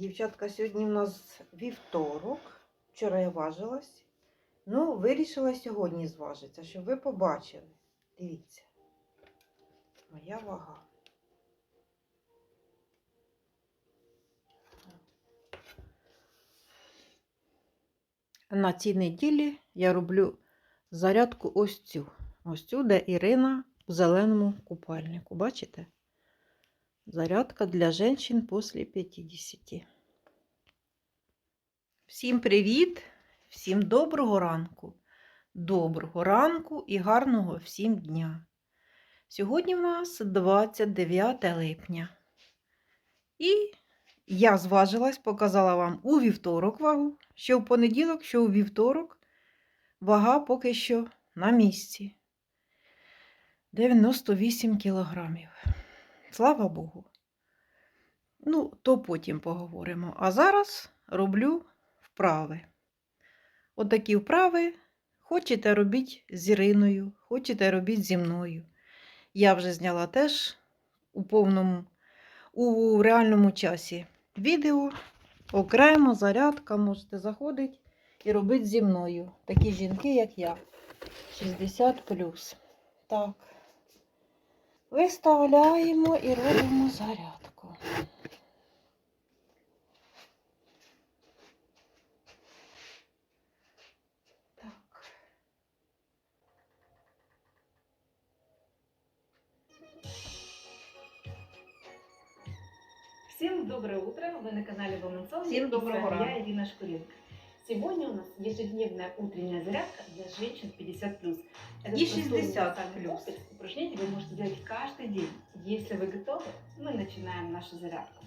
Дівчатка, сьогодні в нас вівторок. Вчора я важилась. Ну, вирішила сьогодні зважитися, щоб ви побачили. Дивіться. Моя вага. На цій неділі я роблю зарядку ось цю. Ось цю, де Ірина в зеленому купальнику. Бачите? Зарядка для жінок після 50. Всім привіт! Всім доброго ранку! Доброго ранку і гарного всім дня! Сьогодні в нас 29 липня. І я зважилась, показала вам у вівторок вагу, що в понеділок, що у вівторок. Вага поки що на місці. 98 кілограмів. Слава Богу. Ну, то потім поговоримо. А зараз роблю вправи. Отакі вправи хочете робіть з Іриною, хочете робіть зі мною. Я вже зняла теж у повному, у реальному часі відео. Окремо зарядка, можете заходити і робити зі мною. Такі жінки, як я. 60 Так. Виставляємо і робимо зарядку. Всем доброе утро! Вы на канале Women's Всем доброго ранку. Я Ирина Шкуренко. Сегодня у нас ежедневная утренняя зарядка для женщин 50+. Это И простой 60 универсальный плюс. комплекс Упражнений вы можете делать каждый день. Если вы готовы, мы начинаем нашу зарядку.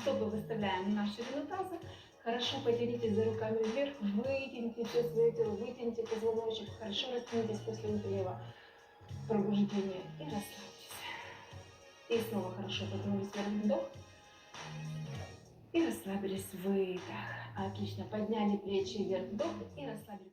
Стопы выставляем на ширину таза. Хорошо потянитесь за руками вверх, вытяните все свое тело, вытяните позвоночник, хорошо растянитесь после утреннего пробуждения и расслабьтесь. И снова хорошо потянулись вверх вдох. И расслабились, выдох. Отлично, подняли плечи вверх, вдох и расслабились.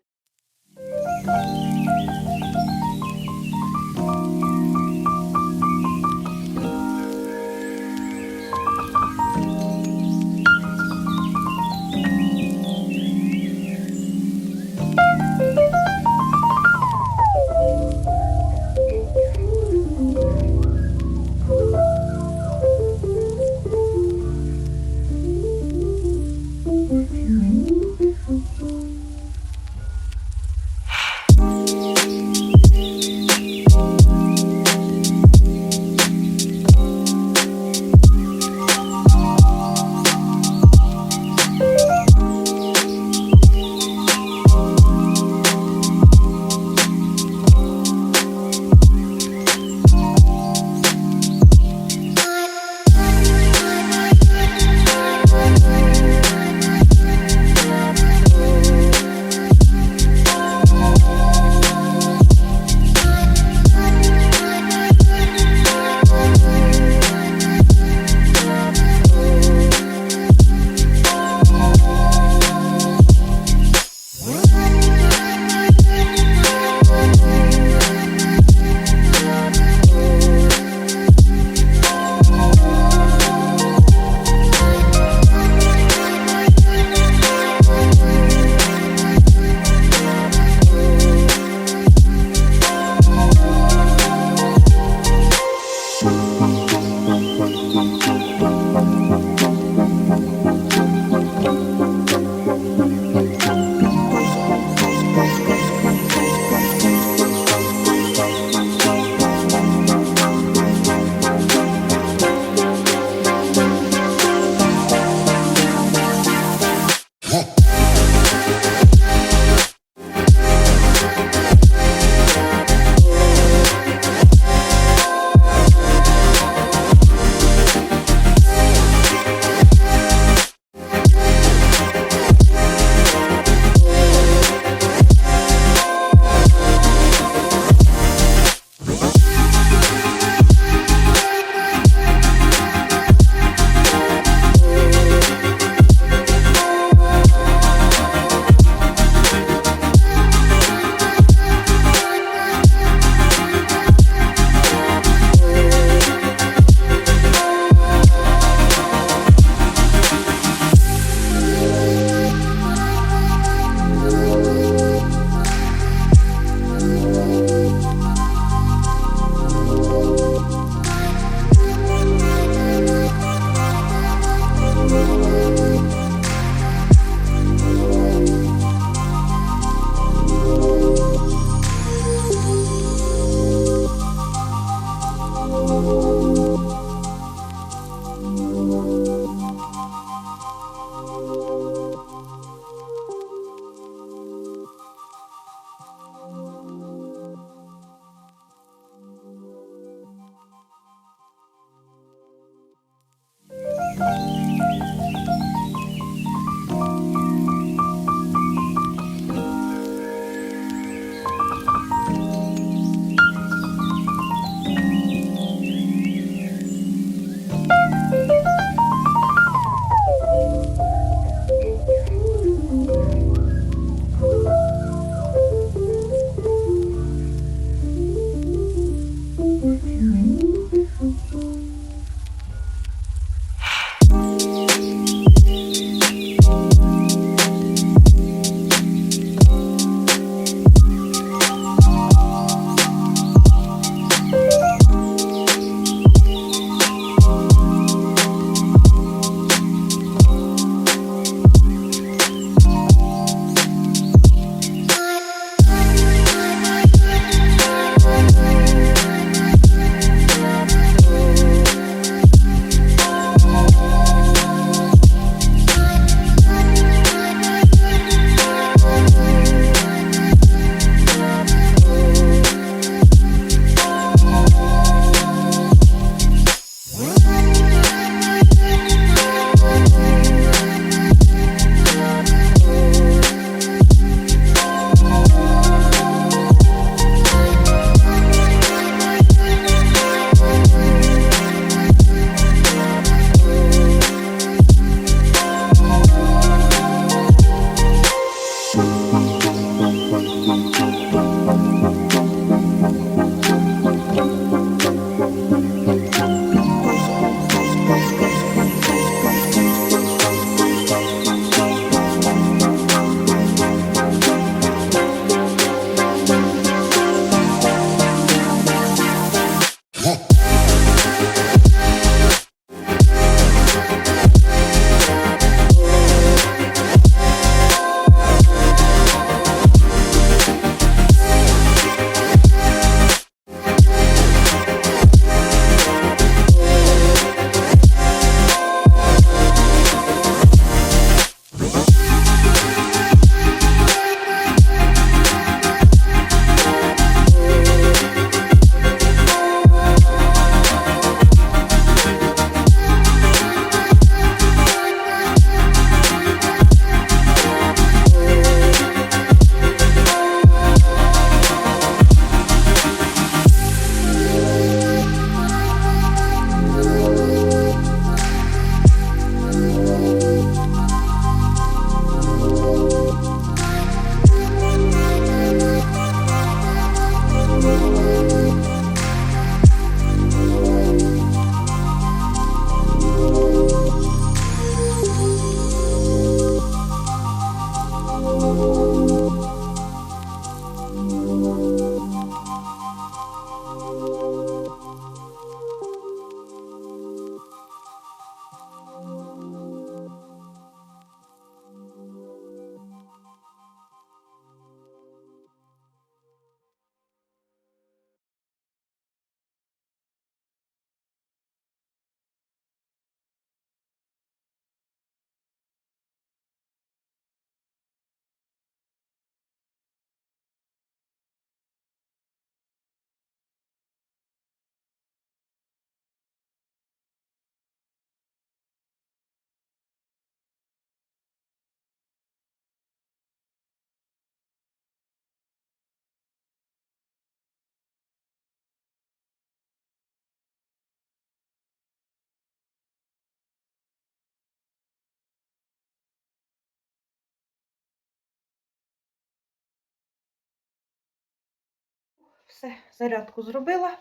Все, зарядку зробила.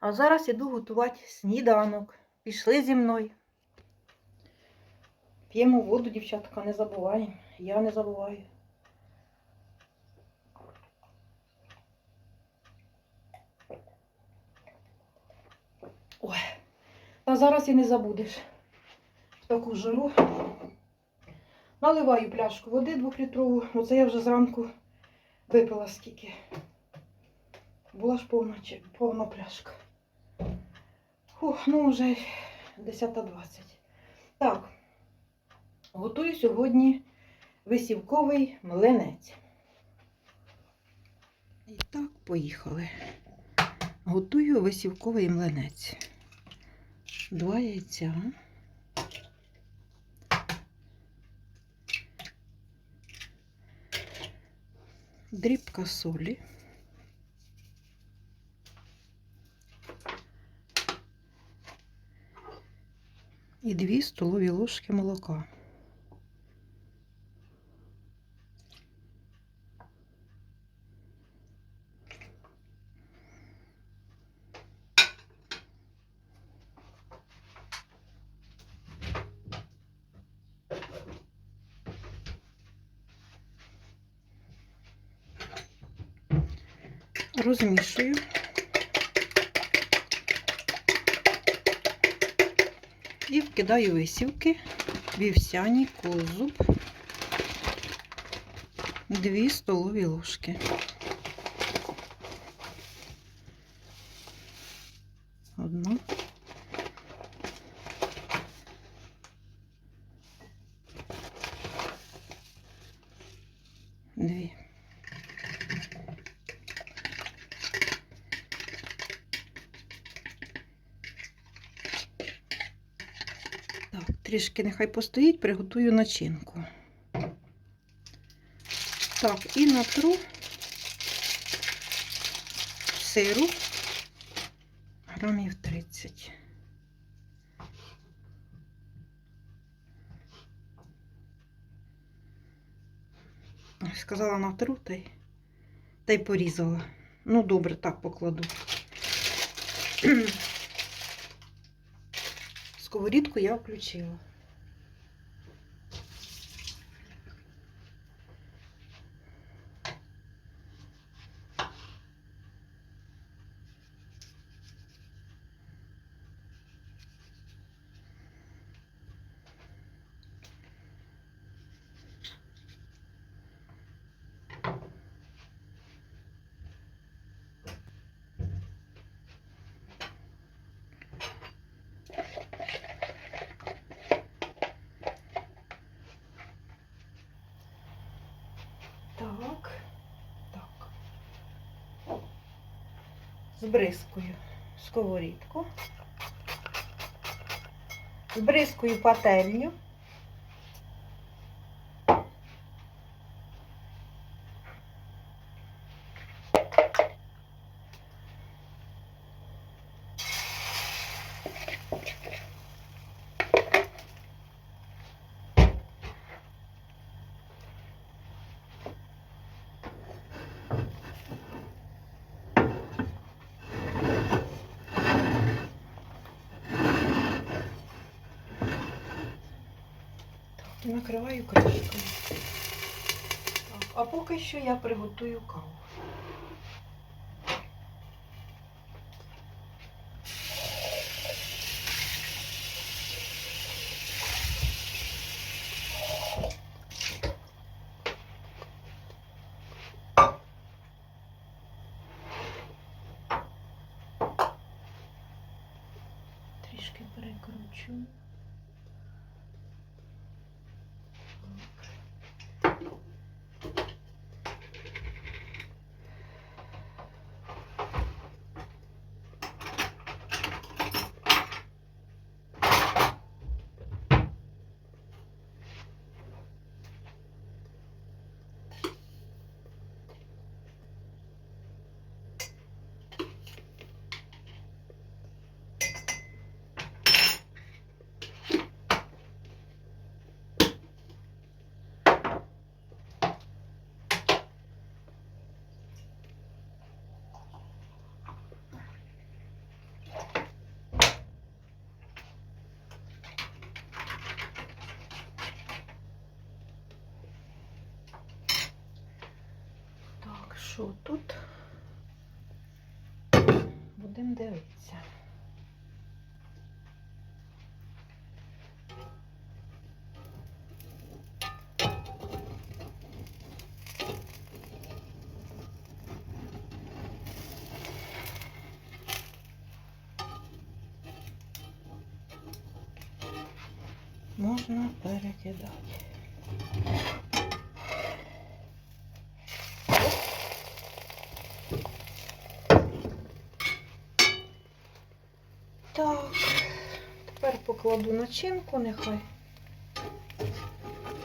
А зараз іду готувати сніданок. Пішли зі мною. П'ємо воду, дівчатка, не забуваємо. Я не забуваю. Ой, та зараз і не забудеш. Таку жару. Наливаю пляшку води двохлітрову. Оце я вже зранку випила скільки. Була ж повна, повна пляшка. Фух, ну вже 10.20. Так, готую сьогодні висівковий млинець. І так, поїхали. Готую висівковий млинець. Два яйця. Дрібка солі. І дві столові ложки молока. Розмішую. І вкидаю висівки, вівсяні, козуб, 2 столові ложки. Одна. Дві. Так, трішки нехай постоїть, приготую начинку. Так, і натру сиру грамів 30. Ой, Сказала натру, та й, та й порізала. Ну, добре, так покладу. Сковорідку я включила. Так, так. Збризкую сковорідку. Збризкую пательню. І накриваю кришкою. А поки що я приготую каву. Трішки перекручу. Що тут? Будемо дивитися. Можна перекидати. Так, тепер покладу начинку, нехай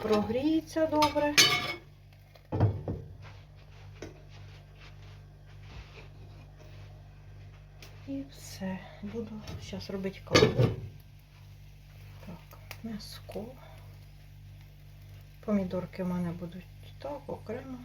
прогріється добре. І все. Буду зараз робити каву. Так, м'яско. Помідорки в мене будуть так, окремо.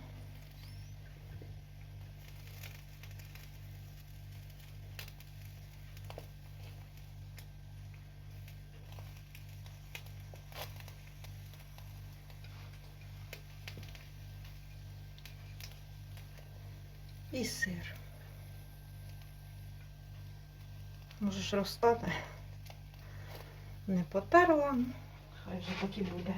Сир. Може ж розстати. Не потерла. Хай вже так буде.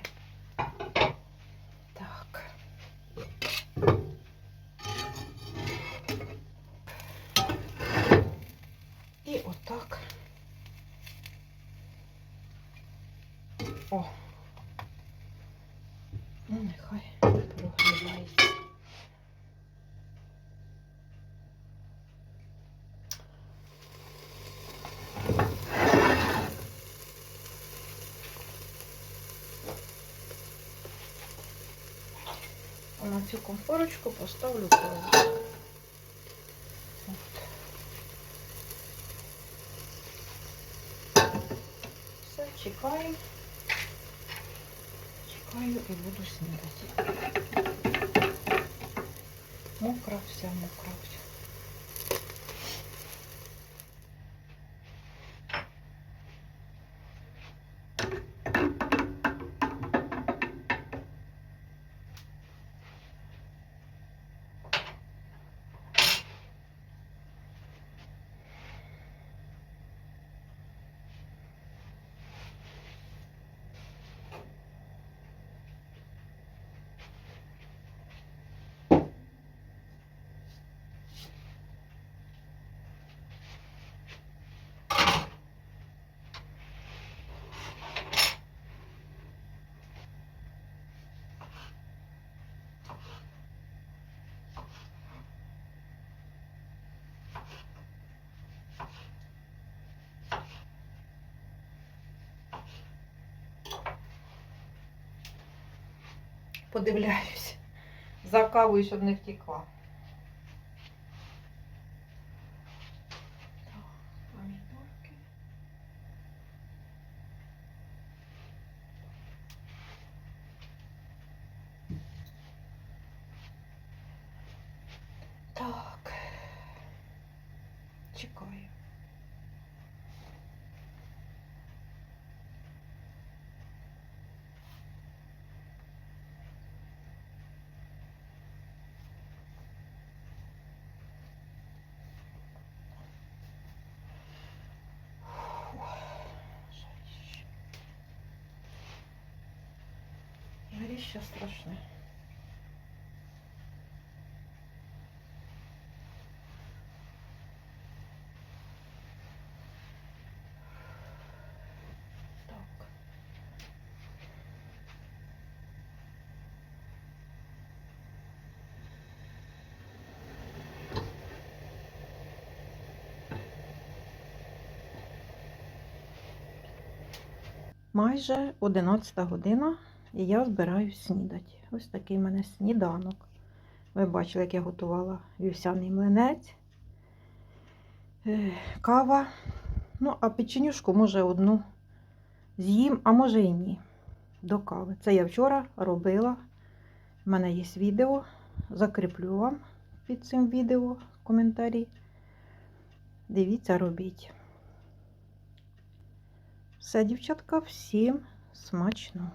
Цю комфорочку поставлю. От. Все, чекаю. Чекаю і буду снідати. Мокра вся, мокра вся. Подивляюсь. За кавою, щоб не втекла. Так, помідорки. Так. Чекаю. Жарище. Жарище страшне. Майже 11 година, і я збираюсь снідати. Ось такий в мене сніданок. Ви бачили, як я готувала вівсяний млинець, е, кава. Ну, а печенюшку може одну з'їм, а може і ні. До кави. Це я вчора робила. У мене є відео. Закріплю вам під цим відео коментарі. Дивіться, робіть. Все, дівчатка, всім смачного.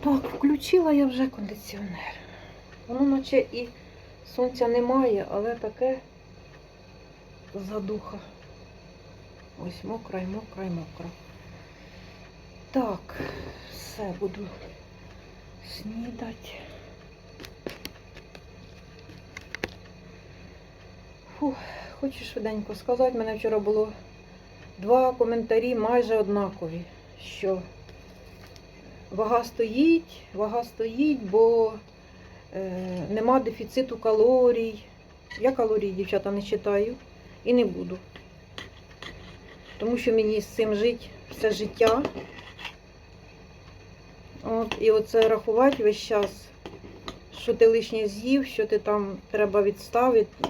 Так, включила я вже кондиціонер. Воно наче і Сонця немає, але таке задуха. Ось мокра і мокра і мокра. Так, все буду снідати. Фух, хочу швиденько сказати, мене вчора було два коментарі майже однакові, що вага стоїть, вага стоїть, бо е, нема дефіциту калорій. Я калорій, дівчата, не читаю і не буду. Тому що мені з цим жити все життя. От, і оце рахувати весь час, що ти лишнє з'їв, що ти там треба відставити.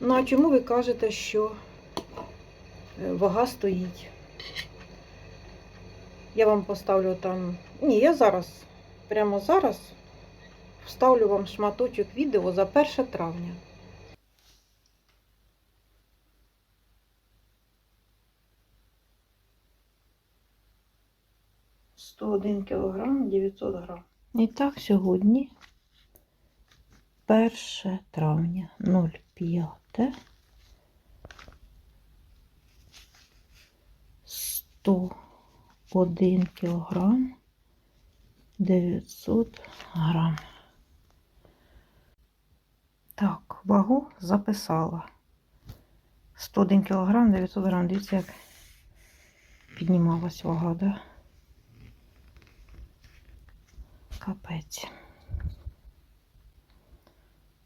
Ну, а чому ви кажете, що е, вага стоїть? Я вам поставлю там. Ні, я зараз, прямо зараз вставлю вам шматочок відео за 1 травня. 101 кілограм 900 грам. І так, сьогодні 1 травня 05 101 кілограм 900 грам. Так, вагу записала. 101 кілограм 900 грам. Дивіться, як піднімалась вага, да? Капець.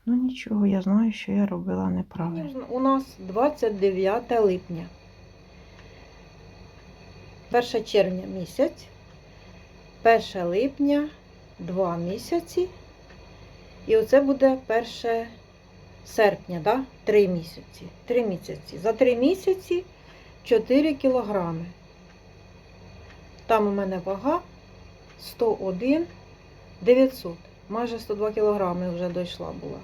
Ну нічого, я знаю, що я робила неправильно. У нас 29 липня. 1 червня місяць. 1 липня 2 місяці. І оце буде 1 серпня, да? 3 місяці. 3 місяці. За 3 місяці 4 кілограми. Там у мене вага 101 900. Майже 102 кілограми вже дійшла була.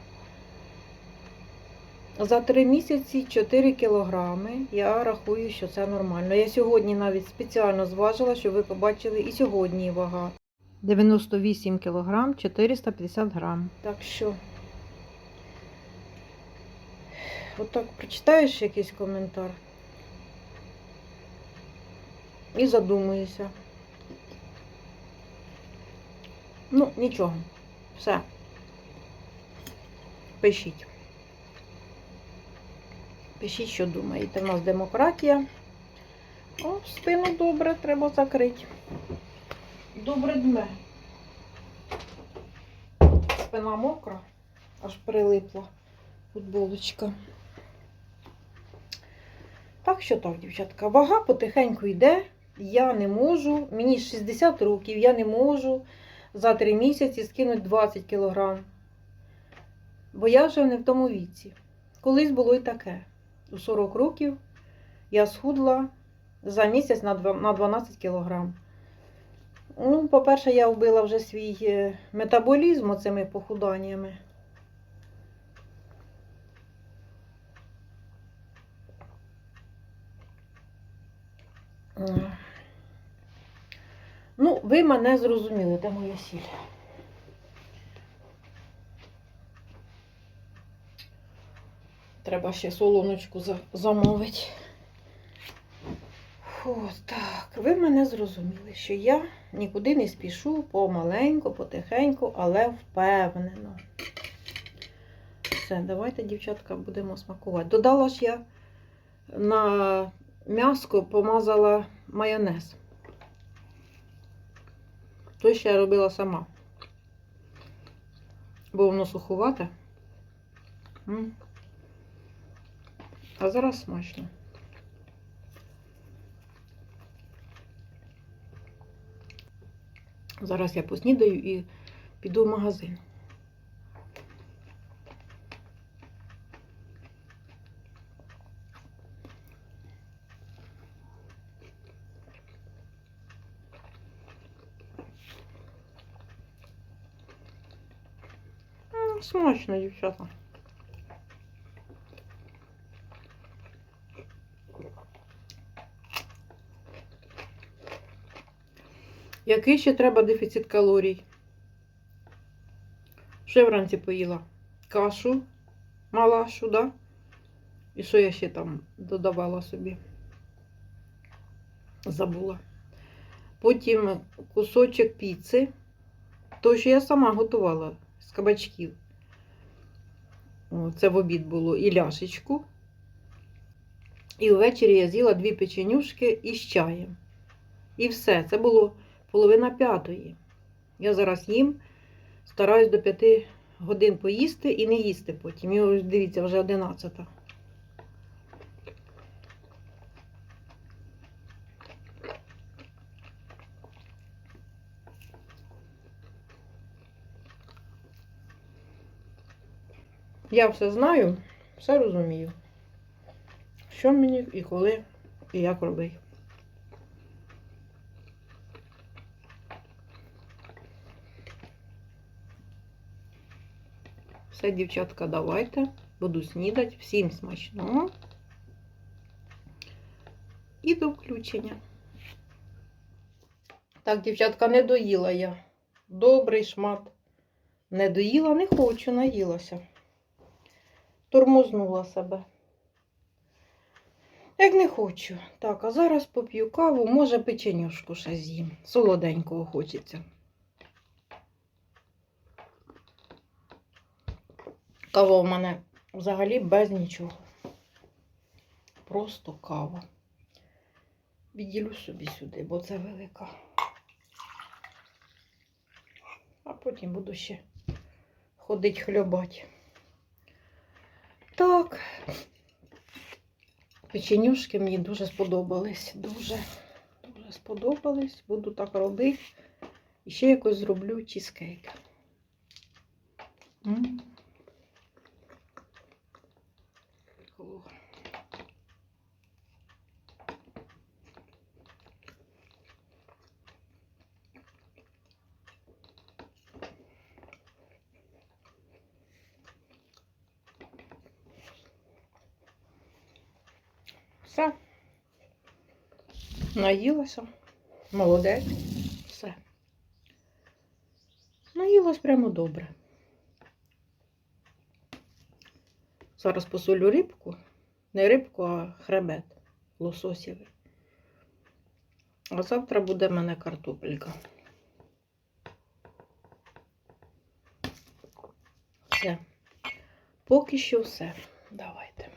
За 3 місяці 4 кілограми. Я рахую, що це нормально. Я сьогодні навіть спеціально зважила, щоб ви побачили і сьогодні вага. 98 кілограм 450 грам. Так що, отак прочитаєш якийсь коментар і задумуєшся. Ну, нічого. Все. Пишіть. Пишіть, що думаєте. У нас демократія. О, спину добре треба закрити. Добре дме. Спина мокра, аж прилипла футболочка. Так що так, дівчатка, вага потихеньку йде. Я не можу, мені 60 років, я не можу за 3 місяці скинути 20 кілограм. Бо я вже не в тому віці. Колись було і таке. У 40 років я схудла за місяць на 12 кілограм. Ну, по-перше, я вбила вже свій е, метаболізм оцими похуданнями. Ну, ви мене зрозуміли, де моя сіль. Треба ще солоночку замовити. Фу, так, ви мене зрозуміли, що я нікуди не спішу помаленьку, потихеньку, але впевнено. Все, давайте, дівчатка, будемо смакувати. Додала ж я на м'яско помазала майонез. Той ще я робила сама. Бо воно суховате. М. А зараз смачно. Зараз я поснідаю і піду в магазин. Смачно, дівчата. Який ще треба дефіцит калорій? Ще вранці поїла кашу, малашу, да? І що я ще там додавала собі? Забула. Потім кусочок піци. То, що я сама готувала з кабачків. Це в обід було і ляшечку. І ввечері я з'їла дві печенюшки із чаєм. І все. Це було половина п'ятої. Я зараз їм, стараюсь до п'яти годин поїсти і не їсти потім. І ось дивіться, вже одинадцята. Я все знаю, все розумію. Що мені і коли, і як робити. Все, дівчатка, давайте. Буду снідати. Всім смачного. І до включення. Так, дівчатка, не доїла я. Добрий шмат. Не доїла, не хочу, наїлася. Тормознула себе. Як не хочу. Так, а зараз поп'ю каву, може печенюшку ще з'їм. Солоденького хочеться. Кава в мене взагалі без нічого. Просто кава. Відділю собі сюди, бо це велика. А потім буду ще ходить хльобать. Так. Печенюшки мені дуже сподобались. Дуже, дуже сподобались. Буду так робити. І ще якось зроблю чізкейк. М. О. Все. Наїлася. Молодець. Все. Наїлась прямо добре. Зараз посолю рибку. Не рибку, а хребет лососєвий. А завтра буде в мене картопелька. Все. Поки що все. Давайте.